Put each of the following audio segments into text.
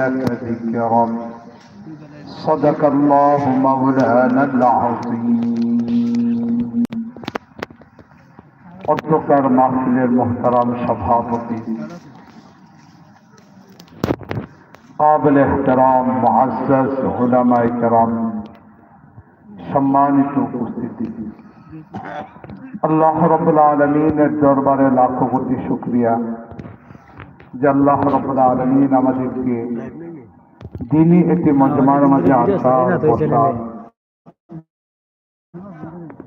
لك ذكرا صدق الله مولانا العظيم অধ্যকার মাহফিলের মোহতারাম সভাপতি কাবিল এহতারাম মুআজ্জাজ উলামায়ে কেরাম সম্মানিত উপস্থিতি আল্লাহ রব্বুল আলমিনের দরবারে লাখো কোটি শুক্রিয়া যে আল্লাহ রব্বুল আলমিন আমাদেরকে দিনই একটি মজমার মাঝে আসা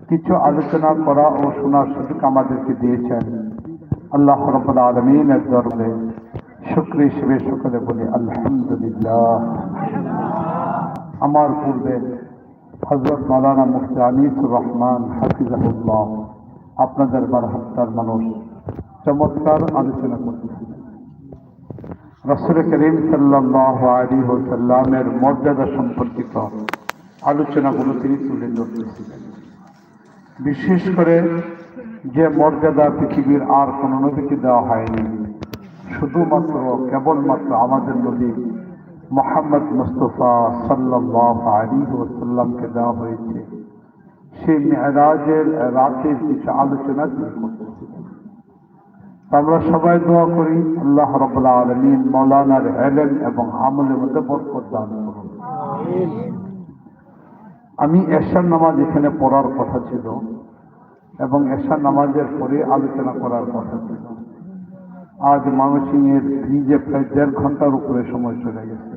কিছু আলোচনা করা ও শোনার সুযোগ আমাদেরকে দিয়েছেন। আল্লাহ রব্বুল আলমিনের দরবারে শুক্র হিসেবে সকলে বলি, আলহামদুলিল্লাহ। আমার পূর্বে হজরত মৌলানা মুফতি আনিসুর রহমান হাফিজাহুল্লাহ, আপনাদের বারহাত্তার মানুষ, চমৎকার আলোচনা করতেছিলেন। রসুল করিম সাল্লাহ সাল্লামের মর্যাদা সম্পর্কিত আলোচনাগুলো তিনি তুলে ধরতেছিলেন। বিশেষ করে যে মর্যাদা পৃথিবীর আর কোন নবীকে দেওয়া হয়নি, শুধুমাত্র, কেবলমাত্র আমাদের নবী মোহাম্মদ মুস্তফা সাল্লাহ আলী ওসাল্লামকে দেওয়া হয়েছে। সেই মেহরাজের রাতের কিছু আলোচনা তিনি করতেছিলেন আমরা সবাই দোয়া করি, আল্লাহ রবাহ আলমিন মৌলানার এলেন এবং আমলের মধ্যে বরকত দান করুন। আমি এশার নামাজ এখানে পড়ার কথা ছিল এবং এশার নামাজের পরে আলোচনা করার কথা ছিল। আজ ময়মনসিংহের ব্রিজে প্রায় দেড় ঘণ্টার উপরে সময় চলে গেছে।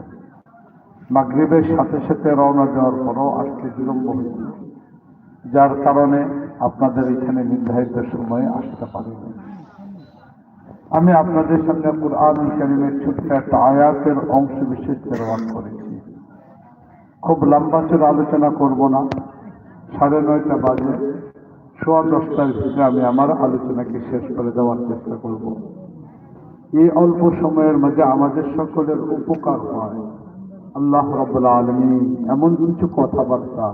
মাগরীবের সাথে সাথে রওনা দেওয়ার পরও আসতে বিলম্ব হয়েছে, যার কারণে আপনাদের এখানে নির্ধারিত সময়ে আসতে পারিনি। আমি আপনাদের সামনে কুরআন করিমের ছোট্ট একটা আয়াতের অংশ বিশেষ তেরোয়ান করেছি। খুব লম্বা চোর আলোচনা করব না। সাড়ে নয়টা বাজে। সোয়া দশটার ভিতরে আমি আমার আলোচনাকে শেষ করে দেওয়ার চেষ্টা করব। এই অল্প সময়ের মধ্যে আমাদের সকলের উপকার হয়। আল্লাহ রবাহ আলমী এমন কিছু কথাবার্তা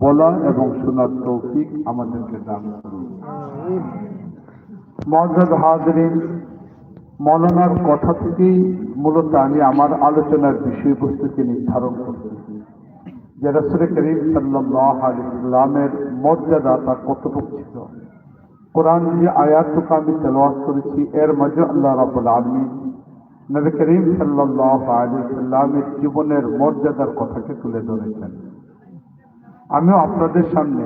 বলা এবং শোনার তৌফিক আমাদেরকে দান করুন। মজাদ হাজরিন, মৌলানার কথা থেকেই মূলত আমি আমার আলোচনার বিষয়বস্তুকে নির্ধারণ করতেছি। যে রসুল করিম সাল্লাহ আলিয়ামের মর্যাদা তা কতটুকু ছিল? কোরআন যে আয়াতটুকু আমি তেলাওয়াত করেছি, এর মাঝে আল্লাহ রাবুল আলমী নবী করিম সাল্লাহ জীবনের মর্যাদার কথাকে তুলে ধরেছেন। আমিও আপনাদের সামনে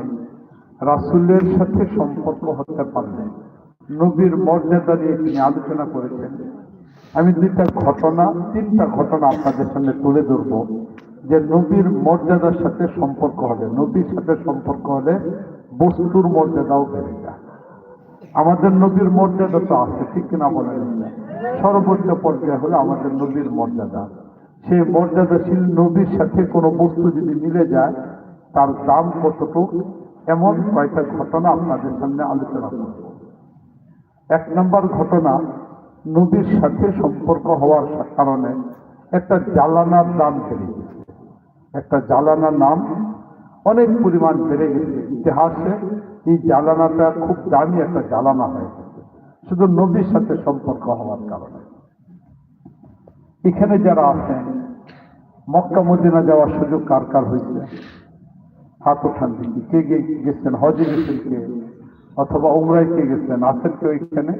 রাসুলের সাথে সম্পর্ক হতে পারলে নবীর মর্যাদা নিয়ে তিনি আলোচনা করেছেন। আমি দুইটা ঘটনা, তিনটা ঘটনা আপনাদের সামনে তুলে ধরব যে নবীর মর্যাদার সাথে সম্পর্ক হলে নবীর সাথে সম্পর্ক হলে বস্তুর মর্যাদাও বেড়ে যায়। আমাদের নবীর মর্যাদা তো আছে, ঠিক কিনা বলেন? সর্বোচ্চ পর্যায়ে হলো আমাদের নবীর মর্যাদা। সেই মর্যাদাশীল নবীর সাথে কোনো বস্তু যদি মিলে যায়, তার দাম কতটুকু? এমন কয়েকটা ঘটনা আপনাদের সামনে আলোচনা করব। এক নম্বর ঘটনা, নদীর সাথে সম্পর্ক হওয়ার কারণে একটা জ্বালানার দাম বেড়ে গেছে। একটা জ্বালানার নাম অনেক পরিমাণ বেড়ে গেছে। ইতিহাসে এই জ্বালানাটা খুব দামি একটা জ্বালানা হয়ে গেছে। শুধু নদীর সাথে সম্পর্ক হওয়ার কারণে। এখানে যারা আছেন, মক্কা মদিনা যাওয়ার সুযোগ কার কার হয়েছে? হাত উঠান দেখি কে গেছেন? হজে গেছেন কে? অথবা উমরায় কে গেছেন, আছেন কেউ এখানে?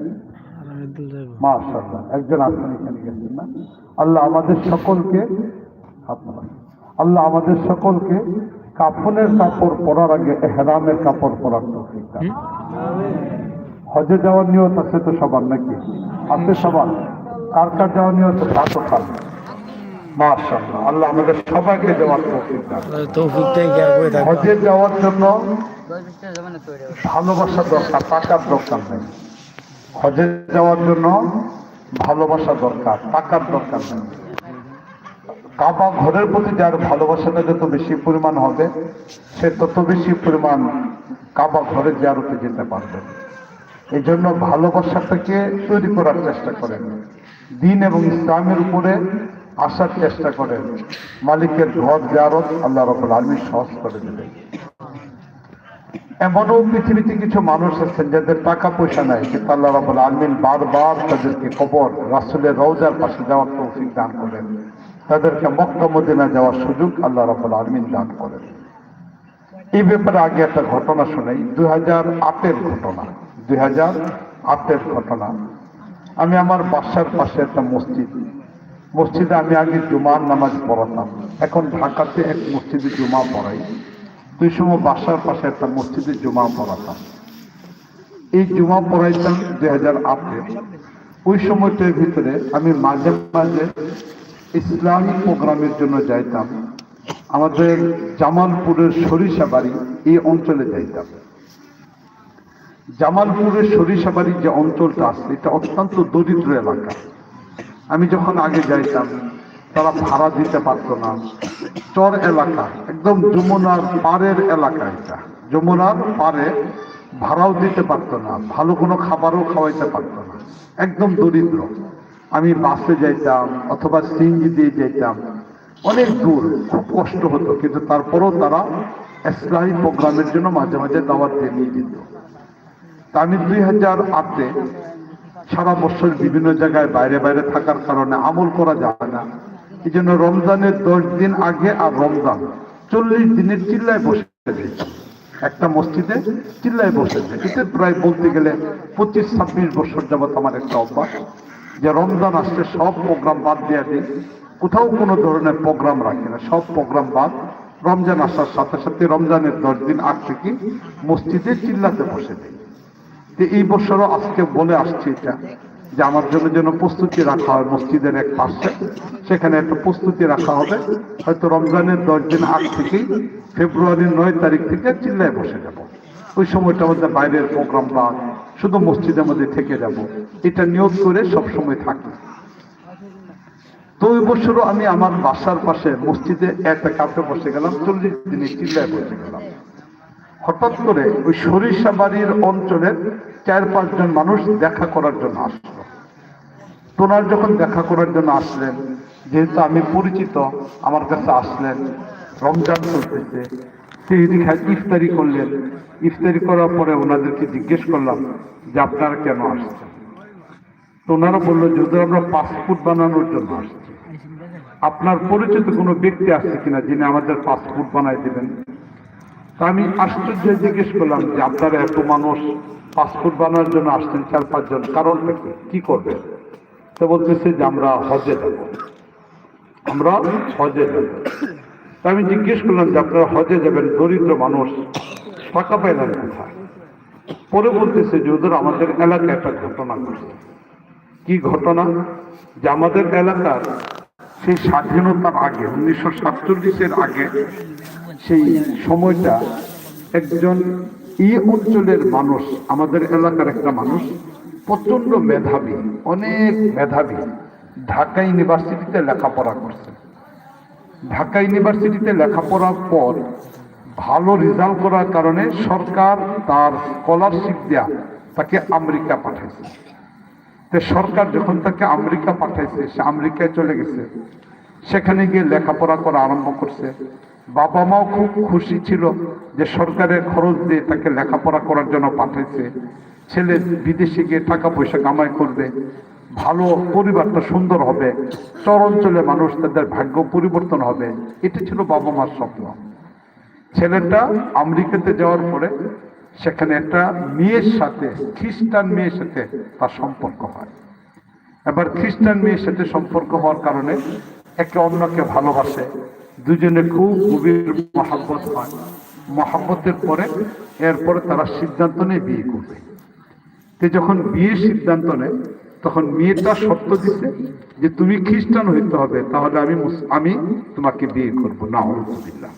একজন আছেন এখানে গেছেন না? আল্লাহ আমাদের সকলকে, আল্লাহ আমাদের সকলকে কাফনের কাপড় পরার আগে এহরামের কাপড় পরার। হজে যাওয়ার নিয়ত আছে তো সবার নাকি? আছে সবার। কার কার যাওয়ার নিয়ত আছে? হাত মাশাল্লাহ আল্লাহ আমাদের সবাইকে যাওয়ার তৌফিক দান থাকবে? হজে যাওয়ার জন্য ভালোবাসা দরকার টাকার দরকার নেই। হজে যাওয়ার জন্য ভালোবাসা দরকার টাকার দরকার নেই। কাবা ঘরের প্রতি যার ভালোবাসাটা যত বেশি পরিমাণ হবে সে তত বেশি পরিমাণ কাবা ঘরে জারতে যেতে পারবে। এই জন্য ভালোবাসাটাকে তৈরি করার চেষ্টা করেন। দিন এবং ইসলামের উপরে আসার চেষ্টা করেন মালিকের ঘর জারত আল্লাহ রবুল আলমী সহজ করে দেবে। এমনও পৃথিবীতে কিছু মানুষ আছেন যাদের টাকা পয়সা নাই, কিন্তু আল্লাহ রাবুল আলমিন বারবার তাদেরকে কবর, রাসুলের রওজার পাশে যাওয়ার তৌফিক দান করেন। তাদেরকে মক্কা, মদিনা যাওয়ার সুযোগ আল্লাহ রাবুল আলমিন দান করেন। এই ব্যাপারে আগে একটা ঘটনা শোনাই। দুই হাজার আটের ঘটনা। দুই হাজার আটের ঘটনা। আমি আমার বাসার পাশে একটা মসজিদ মসজিদে আমি আগে জুমার নামাজ পড়াতাম। এখন ঢাকাতে এক মসজিদে জুমা পড়াই। দুই সময় বাসার পাশে একটা মসজিদে জুমা পড়াতাম। এই জুমা পড়াইতাম দুই হাজার আটে। ওই সময়টার ভিতরে আমি মাঝে মাঝে ইসলামী প্রোগ্রামের জন্য যাইতাম। আমাদের জামালপুরের সরিষা বাড়ি এই অঞ্চলে যাইতাম। জামালপুরের সরিষা বাড়ির যে অঞ্চলটা আছে, এটা অত্যন্ত দরিদ্র এলাকা। আমি যখন আগে যাইতাম, তারা ভাড়া দিতে পারতো না। চর এলাকা, একদম যমুনার পাড়ের এলাকা এটা। যমুনার পাড়ে ভাড়াও দিতে পারতো না, ভালো কোনো খাবারও খাওয়াইতে পারতো না। একদম দরিদ্র। আমি বাসে যাইতাম অথবা সিঙ্গি দিয়ে যাইতাম। অনেক দূর, খুব কষ্ট হতো, কিন্তু তারপরেও তারা ইসলামী প্রোগ্রামের জন্য মাঝে মাঝে দাওয়াত দিয়ে নিয়ে যেত। আমি দুই হাজার আটে সারা বছর বিভিন্ন জায়গায় বাইরে বাইরে থাকার কারণে আমল করা যায় না। এই জন্য রমজানের দশ দিন আগে আর রমজান। চল্লিশ দিনের চিল্লায় বসে একটা মসজিদে চিল্লায় বসে যায় এতে প্রায় বলতে গেলে পঁচিশ, ছাব্বিশ বছর যাবত আমার একটা অভ্যাস। যে রমজান আসলে সব প্রোগ্রাম বাদ দিয়ে দিই। কোথাও কোনো ধরনের প্রোগ্রাম রাখি না। সব প্রোগ্রাম বাদ। রমজান আসার সাথে সাথে রমজানের দশ দিন আগ থেকে মসজিদে চিল্লাতে বসে দিই তো এই বছরও আজকে বলে আসছি এটা, যে আমার জন্য যেন প্রস্তুতি রাখা হয় মসজিদের এক পাশে, সেখানে একটা প্রস্তুতি রাখা হবে। হয়তো রমজানের দশ দিন আগ থেকেই ফেব্রুয়ারির নয় তারিখ থেকে চিল্লায় বসে যাব। ওই সময়টা আমাদের বাইরের প্রোগ্রাম বা শুধু মসজিদের মধ্যে থেকে যাব। এটা নিয়োগ করে সব সময় থাকি। তো ওই বছরও আমি আমার বাসার পাশে মসজিদে একটা কাপে বসে গেলাম, চল্লিশ দিনে চিল্লায় বসে গেলাম। হঠাৎ করে ওই সরিষা বাড়ির অঞ্চলের চার পাঁচজন মানুষ দেখা করার জন্য আসলো। তোনার যখন দেখা করার জন্য আসলেন, যেহেতু আমি পরিচিত, আমার কাছে আসলেন, রমজান চলতেছে সেই ইফতারি করলেন। ইফতারি করার পরে ওনাদেরকে জিজ্ঞেস করলাম যে আপনারা কেন আসছেন? তো ওনারা বলল, যদি আমরা পাসপোর্ট বানানোর জন্য আসছি। আপনার পরিচিত কোনো ব্যক্তি আসছে কিনা যিনি আমাদের পাসপোর্ট বানাই দেবেন? আমি আশ্চর্য জিজ্ঞেস করলাম যে আপনারা এত মানুষ পাসপোর্ট বানানোর জন্য আসছেন চার পাঁচজন কারণ কি? কি করবেন তো বলতেছে যে আমরা হজে যাব। আমরা হজে যাব। আমি জিজ্ঞেস করলাম যে আপনারা হজে যাবেন, দরিদ্র মানুষ, টাকা পাইলেন কোথায়? পরে বলতেছে যে ওদের আমাদের এলাকায় একটা ঘটনা ঘটছে। কি ঘটনা? যে আমাদের এলাকার সেই স্বাধীনতার আগে, উনিশশো সাতচল্লিশের আগে সেই সময়টা একজন এই অঞ্চলের মানুষ, আমাদের এলাকার একটা মানুষ প্রচণ্ড মেধাবী, অনেক মেধাবী, ঢাকা ইউনিভার্সিটিতে লেখাপড়া করছে। ঢাকা ইউনিভার্সিটিতে লেখাপড়ার পর ভালো রেজাল্ট করার কারণে সরকার তার স্কলারশিপ দেয়া তাকে আমেরিকা পাঠাইছে। সরকার যখন তাকে আমেরিকা পাঠাইছে, সে আমেরিকায় চলে গেছে। সেখানে গিয়ে লেখাপড়া করা আরম্ভ করছে। বাবা মাও খুব খুশি ছিল যে সরকারের খরচ দিয়ে তাকে লেখাপড়া করার জন্য পাঠাইছে। ছেলে বিদেশে গিয়ে টাকা পয়সা কামাই করবে। ভালো পরিবারটা সুন্দর হবে। চর অঞ্চলে মানুষ তাদের ভাগ্য পরিবর্তন হবে। এটা ছিল বাবা মার স্বপ্ন। ছেলেটা আমেরিকাতে যাওয়ার পরে সেখানে একটা মেয়ের সাথে, খ্রিস্টান মেয়ের সাথে তার সম্পর্ক হয়। এবার খ্রিস্টান মেয়ের সাথে সম্পর্ক হওয়ার কারণে একে অন্যকে ভালোবাসে। দুজনে খুব গভীর মহাব্বত হয়। মহাব্বতের পরে, এরপরে তারা সিদ্ধান্ত নিয়ে বিয়ে করবে। তো যখন বিয়ে সিদ্ধান্ত নেয়, তখন মেয়েটা সত্য দিছে যে, তুমি খ্রিস্টান হইতে হবে, তাহলে আমি আমি তোমাকে বিয়ে করব। না আলহামদুলিল্লাহ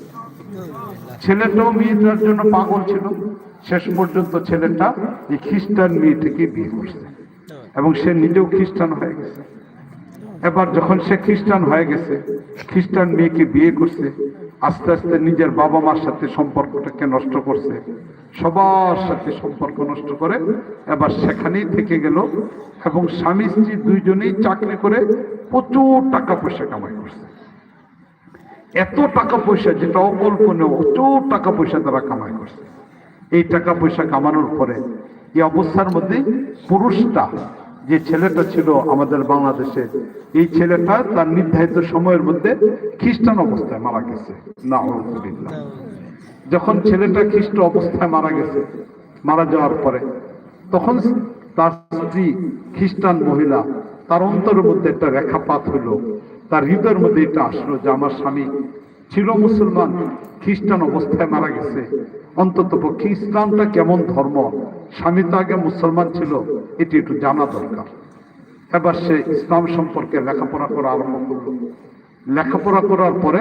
ছেলেটাও মেয়েটার জন্য পাগল ছিল। শেষ পর্যন্ত ছেলেটা এই খ্রিস্টান মেয়েটিকে বিয়ে করছে। এবং সে নিজেও খ্রিস্টান হয়ে গেছে। এবার যখন সে খ্রিস্টান হয়ে গেছে, খ্রিস্টান মেয়েকে বিয়ে করছে, আস্তে আস্তে নিজের বাবা মার সাথে সম্পর্কটাকে নষ্ট করছে। সবার সাথে সম্পর্ক নষ্ট করে, এবার সেখানেই থেকে গেল এবং স্বামী স্ত্রী দুইজনেই চাকরি করে প্রচুর টাকা পয়সা কামাই করছে। এত টাকা পয়সা যেটা অকল্পনীয়, প্রচুর টাকা পয়সা তারা কামাই করছে। এই টাকা পয়সা কামানোর পরে এই অবস্থার মধ্যে পুরুষটা যে ছেলেটা ছিল আমাদের বাংলাদেশে, এই ছেলেটা তার নির্ধারিত সময়ের মধ্যে খ্রিস্টান অবস্থায় মারা গেছে। না যখন ছেলেটা খ্রিস্ট অবস্থায় মারা গেছে, মারা যাওয়ার পরে, তখন তার স্ত্রী খ্রিস্টান মহিলা, তার অন্তরের মধ্যে একটা রেখাপাত হলো। তার হৃদয়ের মধ্যে এটা আসলো যে আমার স্বামী ছিল মুসলমান, খ্রিস্টান অবস্থায় মারা গেছে। অন্তত পক্ষে ইসলামটা কেমন ধর্ম? স্বামী তো আগে মুসলমান ছিল, এটি একটু জানা দরকার। এবার সে ইসলাম সম্পর্কে লেখাপড়া করা আরম্ভ করল। লেখাপড়া করার পরে,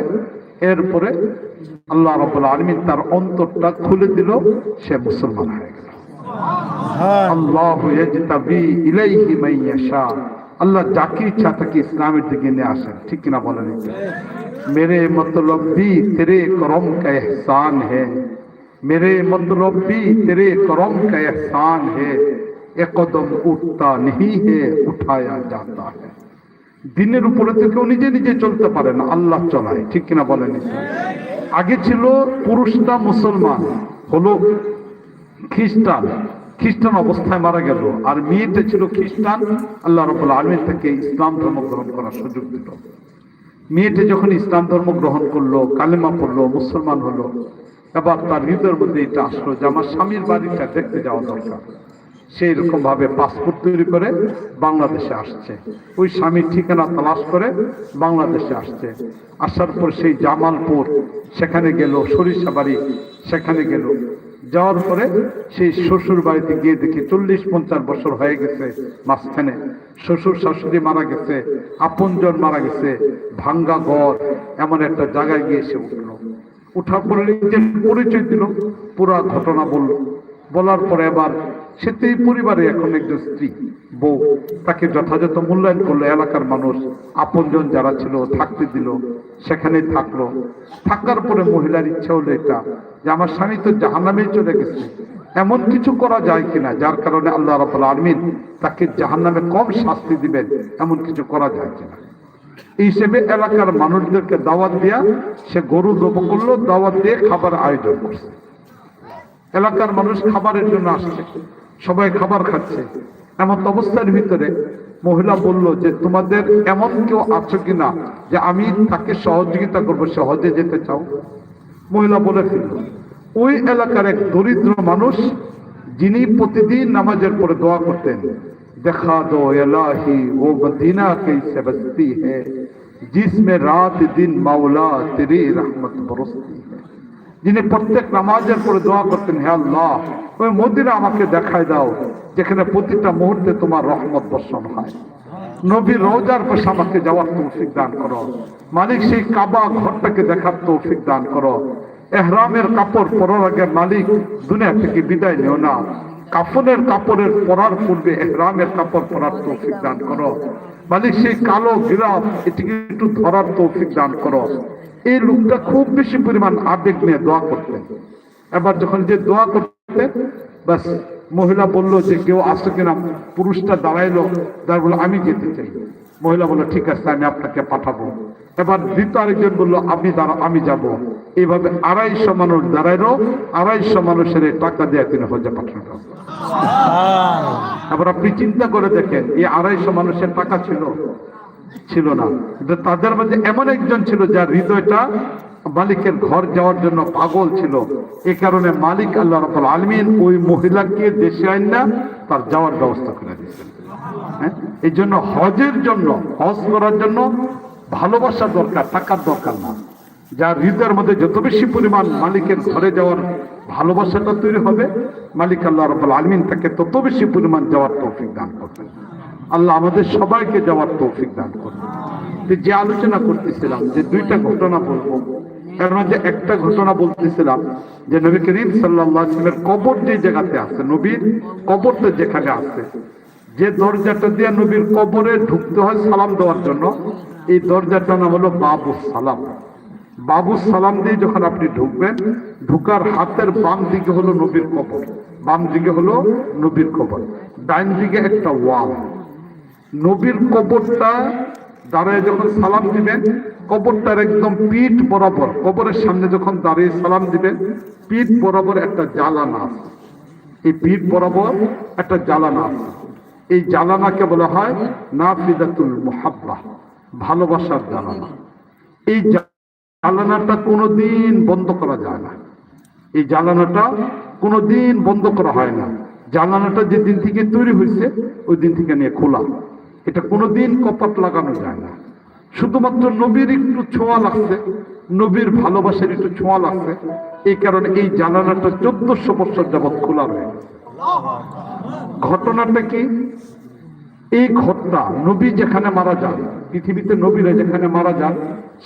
এরপরে আল্লাহ রব্বুল আলমিন তার অন্তরটা খুলে দিল, সে মুসলমান হয়ে গেল। আল্লাহ আল্লাহ যাকে ইচ্ছা তাকে ইসলামের দিকে নিয়ে আসেন, ঠিক কিনা বলেন মেরে মতলব भी तेरे करम का एहसान है मेरे मतलब भी तेरे करम का एहसान है एक कदम उठता नहीं है उठाया जाता है দিনের উপরে তো কেউ নিজে নিজে চলতে পারে না আল্লাহ চলায় ঠিক কিনা বলেন আগে ছিল পুরুষটা মুসলমান হলো খ্রিস্টান খ্রিস্টান অবস্থায় মারা গেল আর মেয়েটা ছিল খ্রিস্টান আল্লাহ রবুল্লা আলমীর থেকে ইসলাম ধর্ম গ্রহণ করার সুযোগ দিল মেয়েটা যখন ইসলাম ধর্ম গ্রহণ করল, কালেমা পড়ল, মুসলমান হলো, এবার তার হৃদয়ের মধ্যে এটা আসলো যে আমার স্বামীর বাড়িটা দেখতে যাওয়া দরকার। সেই রকম ভাবে পাসপোর্ট তৈরি করে বাংলাদেশে আসছে। ওই স্বামীর ঠিকানা তালাশ করে বাংলাদেশে আসছে। আসার পর সেই জামালপুর, সেখানে গেল সরিষা বাড়ি সেখানে গেল যাওয়ার পরে সেই শ্বশুর বাড়িতে গিয়ে দেখি চল্লিশ পঞ্চাশ বছর হয়ে গেছে মাঝখানে। শ্বশুর শাশুড়ি মারা গেছে, আপনজন মারা গেছে, ভাঙ্গা ঘর, এমন একটা জায়গায় গিয়ে সে উঠল। উঠার পরে পরিচয় দিল, পুরা ঘটনা বলল। বলার পরে আবার সে তো এই পরিবারে এখন একজন স্ত্রী, বউ। তাকে যথাযথ মূল্যায়ন করল এলাকার মানুষ, আপনজন যারা ছিল থাকতে দিল, সেখানেই থাকল। থাকার পরে মহিলার ইচ্ছা হলো এটা, যে আমার স্বামী তো জাহান্নামে চলে গেছে। এমন কিছু করা যায় কিনা, যার কারণে আল্লাহ রাবুল আলমিন তাকে জাহান্নামে কম শাস্তি দিবেন, এমন কিছু করা যায় কিনা। এই হিসেবে এলাকার মানুষদেরকে দাওয়াত দেয়া সে গরু জব করল, দাওয়াত দিয়ে খাবার আয়োজন করছে। এলাকার মানুষ খাবারের জন্য আসছে। সবাই খাবার খাচ্ছে। এমন অবস্থার ভিতরে মহিলা বলল যে, তোমাদের এমন কেউ আছো কিনা যে আমি তাকে সহযোগিতা করব? সহজে যেতে চাও? মহিলা বলে ফেলল, ওই এলাকার এক দরিদ্র মানুষ যিনি প্রতিদিন নামাজের পরে দোয়া করতেন, দেখা দো এলাহি ও মদিনা কে সেবস্তি হে, জিসমে রাত দিন মাওলা তেরি রহমত বরস্তি হ্যাঁ যিনি প্রত্যেক নামাজের পরে দোয়া করতেন, হে আল্লাহ, ওই মদিনা আমাকে দেখায় দাও, যেখানে প্রতিটা মুহূর্তে তোমার রহমত বর্ষণ হয়। নবীর রোজার পাশে আমাকে যাওয়ার তৌফিক দান করো। মালিক সেই কাবা ঘরটাকে দেখার তৌফিক দান করো। এহরামের কাপড় পরার আগে মালিক দুনিয়া থেকে বিদায় নিও না। কাফনের কাপড়ের পরার পূর্বে এহরামের কাপড় পরার তৌফিক দান করো। মালিক সেই কালো গিরাপ এটিকে একটু ধরার তৌফিক দান করো। এই লোকটা খুব বেশি পরিমাণ আবেগ নিয়ে দোয়া করতেন। এবার যখন যে দোয়া করতেন বাস মহিলা বলল যে কেউ আসছে কিনা? পুরুষটা দাঁড়াইলো দাঁড় বলল আমি যেতে চাই। মহিলা বলল, ঠিক আছে, আমি আপনাকে পাঠাবো। এবার দ্বিতীয় আরেকজন বলল, আপনি দাঁড়া আমি যাব। এইভাবে আড়াইশো মানুষ দাঁড়াইলো, আড়াইশো মানুষের টাকা দিয়ে তিনি হজে পাঠানো। এবার আপনি চিন্তা করে দেখেন, এই আড়াইশো মানুষের টাকা ছিল। ছিল না। তাদের মধ্যে এমন একজন ছিল যার হৃদয়টা মালিকের ঘর যাওয়ার জন্য পাগল ছিল। এ কারণে মালিক আল্লাহ রাব্বুল আলমিন ওই মহিলাকে দেশে আইন না তার যাওয়ার ব্যবস্থা করে দিয়েছেন। হ্যাঁ? এই জন্য হজের জন্য, হজ করার জন্য ভালোবাসা দরকার টাকার দরকার না। যার হৃদয়ের মধ্যে যত বেশি পরিমাণ মালিকের ঘরে যাওয়ার ভালোবাসাটা তৈরি হবে, মালিক আল্লাহ রব্বুল আলমিন তাকে তত বেশি পরিমাণ যাওয়ার তৌফিক দান করবেন। আল্লাহ আমাদের সবাইকে যাওয়ার তৌফিক দান করবেন তো যে আলোচনা করতেছিলাম, যে দুইটা ঘটনা বলব, এর যে একটা ঘটনা বলতেছিলাম, যে নবী করিম সাল্লামের কবর যে জায়গাতে আছে, নবীর কবরটা যেখানে আছে, যে দরজাটা দিয়ে নবীর কবরে ঢুকতে হয় সালাম দেওয়ার জন্য, এই দরজাটা নাম হলো বাবু সালাম বাবু সালাম দিয়ে যখন আপনি ঢুকবেন, ঢুকার হাতের বাম দিকে হলো নবীর কবর, বাম দিকে হলো নবীর কবর ডাইন দিকে একটা ওয়াল। নবীর কবরটা দাঁড়ায় যখন সালাম দিবেন, কবরটার একদম পিঠ বরাবর, কবরের সামনে যখন দাঁড়িয়ে সালাম দিবেন, পিঠ বরাবর একটা জ্বালানা এই পিঠ বরাবর একটা জ্বালানা এই জ্বালানাকে বলা হয় নাফিদাতুল মুহাব্বা, ভালোবাসার জ্বালানা। এই জ্বালানাটা কোনোদিন বন্ধ করা যায় না। এই জ্বালানাটা কোনোদিন বন্ধ করা হয় না। জ্বালানাটা যে দিন থেকে তৈরি হয়েছে, ওই দিন থেকে নিয়ে খোলা। এটা কোনোদিন কপাট লাগানো যায় না। শুধুমাত্র নবীর একটু ছোঁয়া লাগছে, নবীর ভালোবাসার একটু ছোঁয়া লাগছে। এই কারণে এই জ্বালানাটা চোদ্দশো বছর যাবৎ খোলা রয়ে ঘটনাটা কি? এই ঘটনা নবী যেখানে মারা যান, পৃথিবীতে নবীরা যেখানে মারা যান,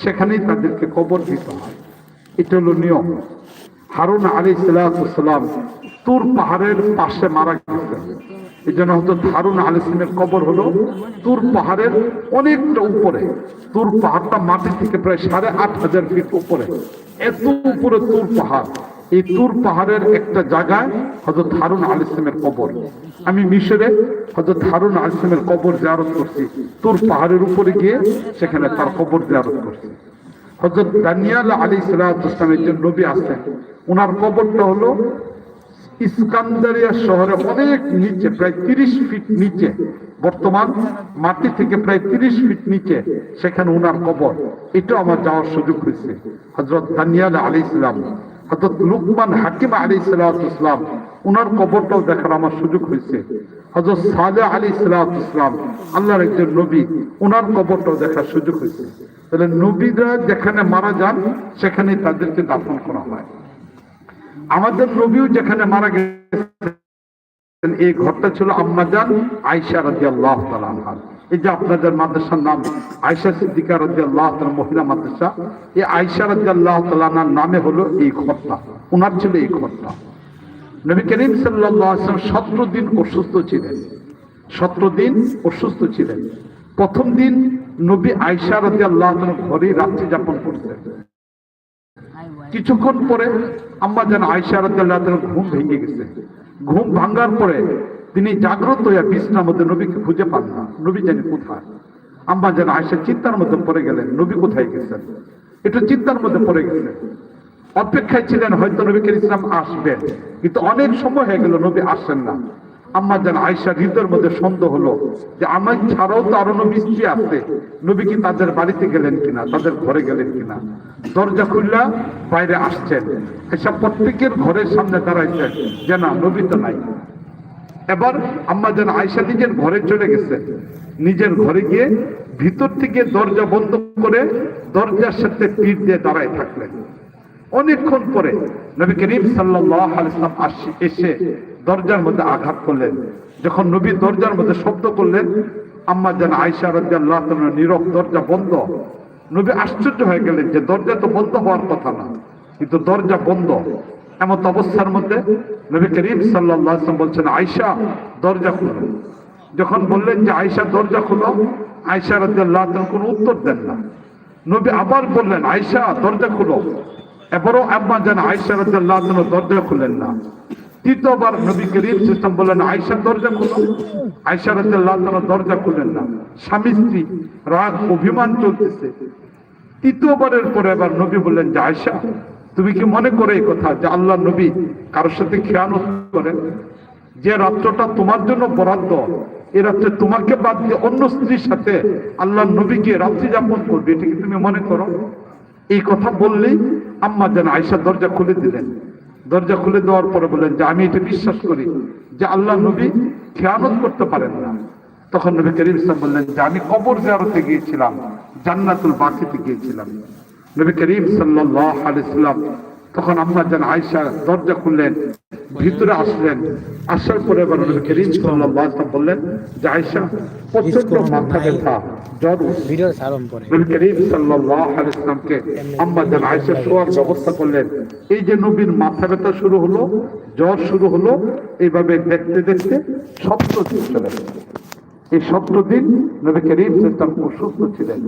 সেখানেই তাদেরকে কবর দিতে হয়। এটা হলো নিয়ম। হারুন আলী সালাম তুর পাহাড়ের পাশে মারা গেছেন এই জন্য হয়তো হারুন আলী ইসলামের কবর হলো তুর পাহাড়ের অনেকটা উপরে। তুর পাহাড়টা মাটি থেকে প্রায় সাড়ে আট হাজার ফিট উপরে। এত উপরে তুর পাহাড়। এই তুর পাহাড়ের একটা জায়গায় হজরত হারুন আল ইসলামের কবর। আমি মিশরে হজরত হারুন আল ইসলামের কবর জিয়ারত করছি। তুর পাহাড়ের উপরে গিয়ে সেখানে তার কবর জিয়ারত করছি। হজরত দানিয়াল আলী সালামের যে নবী আসছেন ওনার কবরটা হলো ইস্কান্দারিয়া শহরে অনেক নিচে, প্রায় তিরিশ ফিট নিচে, বর্তমান মাটি থেকে প্রায় তিরিশ ফিট নিচে, সেখানে ওনার কবর। এটাও আমার যাওয়ার সুযোগ হয়েছে। হজরত দানিয়াল আলী ইসলাম হজরত লুকমান হাকিম আলী ইসলাম ওনার কবরটাও দেখার আমার সুযোগ হয়েছে। হজরত সালে আলী ইসলাম আল্লাহর একজন নবী, উনার কবরটাও দেখার সুযোগ হয়েছে। তাহলে নবীরা যেখানে মারা যান সেখানে তাদেরকে দাফন করা হয়। আমাদের নবীও যেখানে মারা গেছেন, এই ঘরটা ছিল আম্মাজান আয়সা রাজি আল্লাহ এই যে আপনাদের মাদ্রাসার নাম আয়সা সিদ্দিকা রাজি আল্লাহ মহিলা মাদ্রাসা, এই আয়সা রাজি আল্লাহ তালার নামে হলো এই ঘরটা ওনার ছিল এই ঘরটা। নবী করিম সাল্লাম সতেরো দিন অসুস্থ ছিলেন, সতেরো দিন অসুস্থ ছিলেন। প্রথম দিন নবী আয়সা রাজি আল্লাহ ঘরে রাত্রি যাপন করতেন। কিছুক্ষণ পরে আম্মা যেন আয়সা ঘুম ভেঙে গেছে। ঘুম ভাঙ্গার পরে তিনি জাগ্রত হইয়া বিছনার মধ্যে নবীকে খুঁজে পান না। নবী জানি কোথায়? আম্মা যেন আয়সা চিন্তার মধ্যে পড়ে গেলেন, নবী কোথায় গেছেন? একটু চিন্তার মধ্যে পড়ে গেছেন অপেক্ষায় ছিলেন, হয়তো নবী করিম ইসলাম আসবেন। কিন্তু অনেক সময় হয়ে গেল, নবী আসেন না। আম্মা যেন আয়সা হৃদয়ের মধ্যে সন্দেহ হলো যে আমার ছাড়াও তো আরও নবী স্ত্রী আছে। নবী কি তাদের বাড়িতে গেলেন কিনা, তাদের ঘরে গেলেন কিনা? দরজা খুললা, বাইরে আসছেন। এসব প্রত্যেকের ঘরের সামনে দাঁড়াইছেন যে না, নবী তো নাই। এবার আম্মা যেন আয়সা নিজের ঘরে চলে গেছে। নিজের ঘরে গিয়ে ভিতর থেকে দরজা বন্ধ করে দরজার সাথে পিঠ দিয়ে দাঁড়ায় থাকলেন। অনেকক্ষণ পরে নবী করিম সাল্লাহ আলাইসালাম আসি এসে দরজার মধ্যে আঘাত করলেন। যখন নবী দরজার মধ্যে শব্দ করলেন, আম্মা যেন আয়সা রাজ্লাহ নীরব, দরজা বন্ধ। নবী আশ্চর্য হয়ে গেলেন যে দরজা তো বন্ধ হওয়ার কথা না, কিন্তু দরজা বন্ধ। এমন অবস্থার মধ্যে নবী করিম সাল্লাহ আসলাম বলছেন আয়সা দরজা খুলো। যখন বললেন যে আয়সা দরজা খুলো আয়সা রাজ্লাহ কোনো উত্তর দেন না। নবী আবার বললেন আয়সা দরজা খুলো। এবারও আব্বা আয়সা রাজ্লাহ দরজা না। তৃতীয়বার নবী করিম সিস্টেম বললেন আয়সা দরজা আয়সা রাজ্লাহ দরজা না। স্বামী স্ত্রী, রাগ, অভিমান চলতেছে। তৃতীয়বারের পরে আবার নবী বললেন যে আয়সা তুমি কি মনে করো এই কথা যে আল্লাহ নবী কারোর সাথে খেয়ানত করেন? যে রাত্রটা তোমার জন্য বরাদ্দ, এ রাত্রে তোমাকে বাদ দিয়ে অন্য স্ত্রীর সাথে আল্লাহ নবীকে রাত্রি যাপন করবে, এটা কি তুমি মনে করো? এই কথা বললেই আম্মা যেন আয়সা দরজা খুলে দিলেন। দরজা খুলে দেওয়ার পরে বললেন, যে আমি এটা বিশ্বাস করি যে আল্লাহ নবী খেয়ানত করতে পারেন না। তখন নবী করিম ইসলাম বললেন, যে আমি কবর জারতে গিয়েছিলাম, জান্নাতুল বাকিতে গিয়েছিলাম। নবী করিম সাল্লাহ আলিয়াল্লাম তখন আম্মা যেন আয়সা দরজা খুললেন। ভিতরে আসলেন। আসার পরে এবার বললেন যে আয়সা প্রচণ্ড মাথা ব্যথা জ্বর ভিডিও সারম পরে। নবী করিম সাল্লাল্লাহু আলাইহি সাল্লামকে আম্মা জান আয়েশা শোয়ার ব্যবস্থা করলেন। এই যে নবীর মাথা ব্যথা শুরু হলো জ্বর শুরু হলো এইভাবে দেখতে দেখতে সপ্তম দিন চলে এই সপ্তম দিন নবী করিম সাল্লাম অসুস্থ ছিলেন।